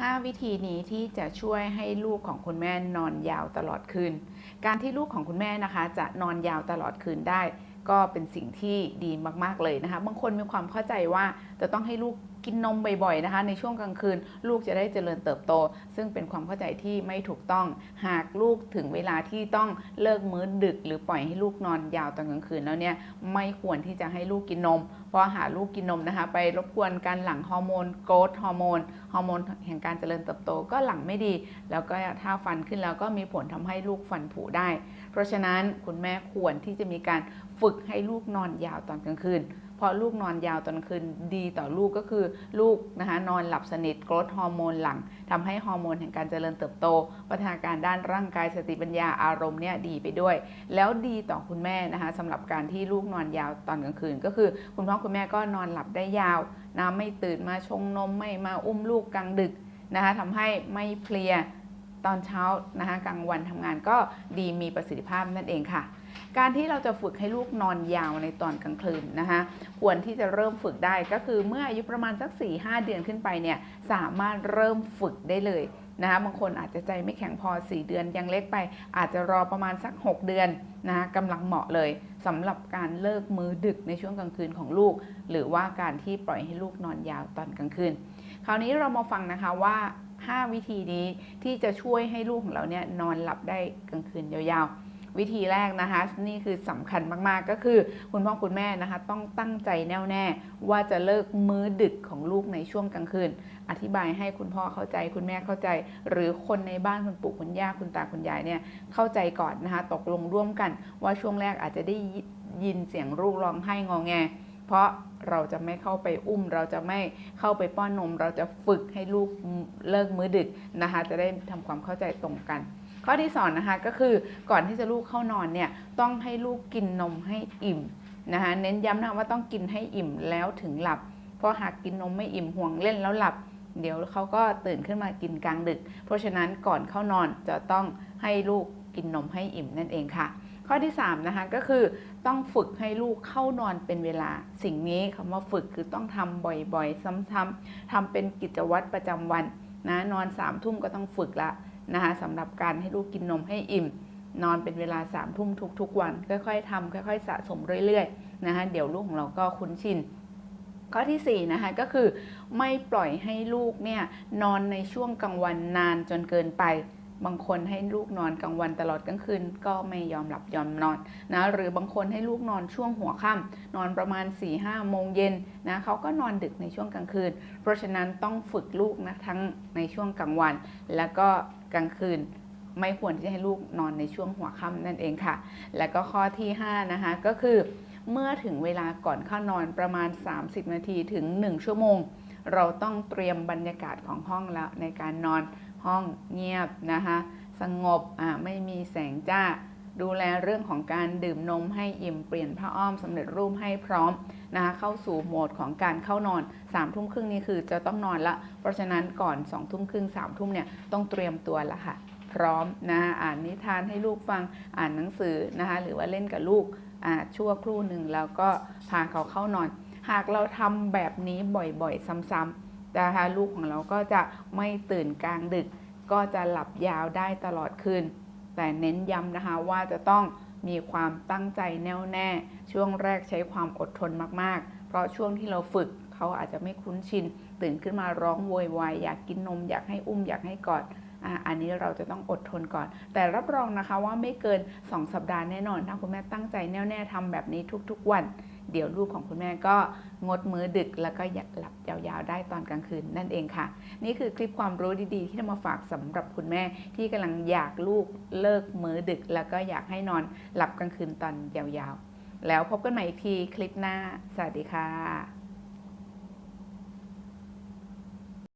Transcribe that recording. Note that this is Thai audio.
5 วิธีนี้ที่จะช่วยให้ลูกของคุณแม่นอนยาวตลอดคืน การที่ลูกของคุณแม่นะคะจะนอนยาวตลอดคืนได้ ก็เป็นสิ่งที่ดีมากๆเลยนะคะ บางคนมีความเข้าใจว่าจะต้องให้ลูกกินนมบ่อยๆนะคะ ในช่วงกลางคืน ลูกจะได้เจริญเติบโต ซึ่งเป็นความเข้าใจที่ไม่ถูกต้อง หากลูกถึงเวลาที่ต้องเลิกมื้อดึก หรือปล่อยให้ลูกนอนยาวตอนกลางคืนแล้วเนี่ยไม่ควรที่จะให้ลูกกินนม เพราะหาลูกกินนมนะคะ ไปรบกวนการหลั่งฮอร์โมนโกรทฮอร์โมนฮอร์โมนแห่งการเจริญเติบโตก็หลั่งไม่ดี แล้วก็ถ้าฟันขึ้นแล้วก็มีผลทำให้ลูกฟันผุได้ เพราะฉะนั้นคุณแม่ควรที่จะมีการฝึกให้ลูกนอนยาวตอนกลางคืน เพราะลูกนอนยาวตอนกลางคืนดีต่อลูกก็คือลูกนะคะนอนหลับสนิทกรทฮอร์โมนหลังทำให้ฮอร์โมนแห่งการเจริญเติบโตพัฒนาการด้านร่างกายสติปัญญาอารมณ์เนี่ยดีไปด้วย แล้วดีต่อคุณแม่นะคะสำหรับการที่ลูกนอนยาวตอนกลางคืน ก็คือคุณพ่อคุณแม่ก็นอนหลับได้ยาวนะไม่ตื่นมาชงนมไม่มาอุ้มลูกกลางดึกนะคะทำให้ไม่เพลียตอนเช้านะคะกลางวันทำงานก็ดีมีประสิทธิภาพนั่นเองค่ะ การที่เราจะฝึกให้ลูกนอนยาวในตอนกลางคืนนะคะควรที่จะเริ่มฝึกได้ก็คือเมื่ออายุประมาณสัก 4-5 เดือนขึ้นไปเนี่ยสามารถเริ่มฝึกได้เลยนะคะบางคนอาจจะใจไม่แข็งพอ 4 เดือนยังเล็กไป อาจจะรอประมาณสัก 6 เดือนนะคะกำลังเหมาะเลยสำหรับการเลิกมือดึกในช่วงกลางคืนของลูก หรือว่าการที่ปล่อยให้ลูกนอนยาวตอนกลางคืน คราวนี้เรามาฟังนะคะว่า 5 วิธีนี้ที่จะช่วยให้ลูกของเราเนี่ยนอนหลับได้กลางคืนยาวๆ วิธีแรกนะคะ นี่คือสำคัญมากๆ ก็คือคุณพ่อคุณแม่นะคะ ต้องตั้งใจแน่วแน่ ว่าจะเลิกมื้อดึกของลูกในช่วงกลางคืน อธิบายให้คุณพ่อเข้าใจ คุณแม่เข้าใจ หรือคนในบ้านคุณปู่คุณย่าคุณตาคุณยายเนี่ยเข้าใจก่อนนะคะ ตกลงร่วมกันว่าช่วงแรกอาจจะได้ยินเสียงลูกร้องไห้งอแง เพราะเราจะไม่เข้าไปอุ้ม เราจะไม่เข้าไปป้อนนม เราจะฝึกให้ลูกเลิกมื้อดึกนะคะ จะได้ทำความเข้าใจตรงกัน ข้อที่สอนนะคะก็คือก่อนที่จะลูกเข้านอนเนี่ยต้องให้ลูกกินนมให้อิ่มนะคะเน้นย้ำนะว่าต้องกินให้อิ่มแล้วถึงหลับ เพราะหากกินนมไม่อิ่มห่วงเล่นแล้วหลับ เดี๋ยวเขาก็ตื่นขึ้นมากินกลางดึก เพราะฉะนั้นก่อนเข้านอนจะต้องให้ลูกกินนมให้อิ่มนั่นเองค่ะ ข้อที่3นะคะก็คือต้องฝึกให้ลูกเข้านอนเป็นเวลา สิ่งนี้คำว่าฝึกคือต้องทำบ่อยๆ ซ้ำๆทำเป็นกิจวัตรประจำวันนะนอน3ามทุ่มก็ต้องฝึกละ นะคะสำหรับการให้ลูกกินนมให้อิ่ม นอนเป็นเวลา3ามทุ่มทุกๆวัน ค่อยๆทำค่อยๆ สะสมเรื่อยๆนะคะเดี๋ยวลูกของเราก็คุ้นชินข้อที่4นะคะก็คือไม่ปล่อยให้ลูกเนี่ยนอนในช่วงกลางวันนานจนเกินไป บางคนให้ลูกนอนกลางวันตลอดกลางคืน ก็ไม่ยอมหลับยอมนอนนะหรือบางคนให้ลูกนอนช่วงหัวค่ำนอนประมาณ4ี่ห้าโมงเย็นนะเขาก็นอนดึกในช่วงกลางคืน เพราะฉะนั้นต้องฝึกลูกนะทั้งในช่วงกลางวัน แล้วก็ กลางคืนไม่ควรที่จะให้ลูกนอนในช่วงหัวค่ำนั่นเองค่ะ และก็ข้อที่ 5 นะคะ ก็คือเมื่อถึงเวลาก่อนเข้านอนประมาณ 30 นาทีถึง 1 ชั่วโมง เราต้องเตรียมบรรยากาศของห้องแล้วในการนอนห้องเงียบนะคะ สงบไม่มีแสงจ้า ดูแลเรื่องของการดื่มนมให้อิ่มเปลี่ยนผ้าอ้อมสำเร็จรูปให้พร้อมนะคะเข้าสู่โหมดของการเข้านอน3ามทุ่มครึ่งนี่คือจะต้องนอนละ เพราะฉะนั้นก่อน2องทุ่มครึ่งสามทุ่มเนี่ยต้องเตรียมตัวละค่ะ พร้อมนะอ่านนิทานให้ลูกฟังอ่านหนังสือนะคะหรือว่าเล่นกับลูกอ่าชั่วครู่หนึ่งแล้วก็พาเขาเข้านอน หากเราทำแบบนี้บ่อยๆ ซ้ำๆนะคะลูกของเราก็จะไม่ตื่นกลางดึกก็จะหลับยาวได้ตลอดคืน แต่เน้นย้ำนะคะว่าจะต้องมีความตั้งใจแน่วแน่ ช่วงแรกใช้ความอดทนมากๆ เพราะช่วงที่เราฝึกเขาอาจจะไม่คุ้นชิน ตื่นขึ้นมาร้องโวยวายอยากกินนม อยากให้อุ้มอยากให้กอดอะอันนี้เราจะต้องอดทนก่อน แต่รับรองนะคะว่าไม่เกิน 2 สัปดาห์แน่นอนถ้าคุณแม่ตั้งใจแน่วแน่ทำแบบนี้ทุกๆวันเดี๋ยวลูกของคุณแม่ก็งดมื้อดึกแล้วก็หลับยาวๆ ได้ตอนกลางคืนนั่นเองค่ะ นี่คือคลิปความรู้ดีๆ ที่นำมาฝากสำหรับคุณแม่ที่กำลังอยากลูกเลิกมื้อดึก แล้วก็อยากให้นอนหลับกลางคืนตอนยาวๆ แล้วพบกันใหม่อีกทีคลิปหน้า สวัสดีค่ะ